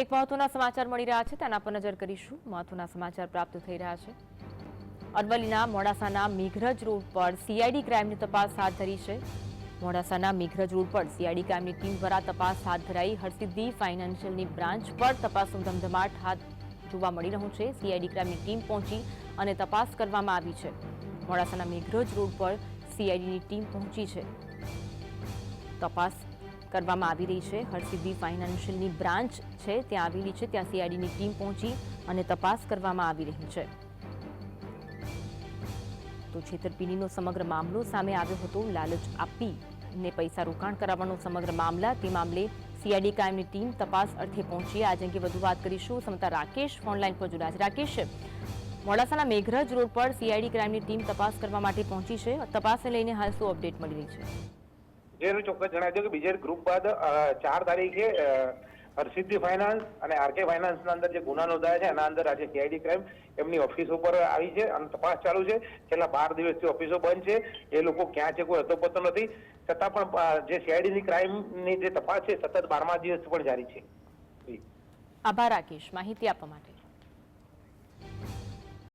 એક મહત્વના સમાચાર મળી રહ્યા છે. તેના પર નજર કરીશું. મહત્વના સમાચાર પ્રાપ્ત થઈ રહ્યા છે. અરવલ્લીના મોડાસાના મેઘરજ રોડ પર સીઆઈડી ક્રાઇમની તપાસ હાથ ધરી છે. મોડાસાના મેઘરજ રોડ પર સીઆઈડી ક્રાઇમની ટીમ દ્વારા તપાસ હાથ ધરાઈ હરસિદ્ધિ ફાઇનાન્શિયલની બ્રાન્ચ પર તપાસનું ધમધમાટ હાથ જોવા મળી રહ્યું છે. સીઆઈડી ક્રાઇમની ટીમ પહોંચી અને તપાસ કરવામાં આવી છે. મોડાસાના મેઘરજ રોડ પર સીઆઈડીની ટીમ પહોંચી છે. તપાસ કરવામાં આવી રહી છે. હરસિદ્ધિ ફાઇનાન્શિયલની બ્રાન્ચ છે, ત્યાં આવેલી છે, ત્યાં સીઆઈડીની ટીમ પહોંચી અને તપાસ કરવામાં આવી રહી છે. તો છેતરપિંડીનો સમગ્ર મામલો સામે આવ્યો હતો. લાલચ આપી ને પૈસા રોકાણ કરાવવાનો સમગ્ર મામલા, તે મામલે સીઆઈડી કાયમની ટીમ તપાસ અર્થે પહોંચી આજે અંગે વધુ વાત કરીશું. સમતા રાકેશ ફોનલાઈન પર જોડાયા છે. રાકેશ, મોડાસાના મેઘરજ રોડ પર સીઆઈડી ક્રાઇમની ટીમ તપાસ કરવા માટે પહોંચી છે. તપાસને લઈને હાલ શું અપડેટ મળી રહી છે? જેનું ચોક્કસ જણાવજો કે બીજે ગ્રુપ બાદ ચાર તારીખે હરસિદ્ધિ ફાઇનાન્સ અને આરકે ફાઇનાન્સના અંદર જે ગુના નોંધાયા છે, એના અંદર આજે સીઆઈડી ક્રાઇમ એમની ઓફિસ ઉપર આવી છે અને તપાસ ચાલુ છે. છેલ્લા બાર દિવસથી ઓફિસો બંધ છે. એ લોકો ક્યાં છે કોઈ હતો પતો નથી. છતાં પણ જે સીઆઈડીની ક્રાઇમની જે તપાસ છે, સતત બારમા દિવસ પણ જારી છે. આભાર, રાકેશ. માહિતી આપવા માટે.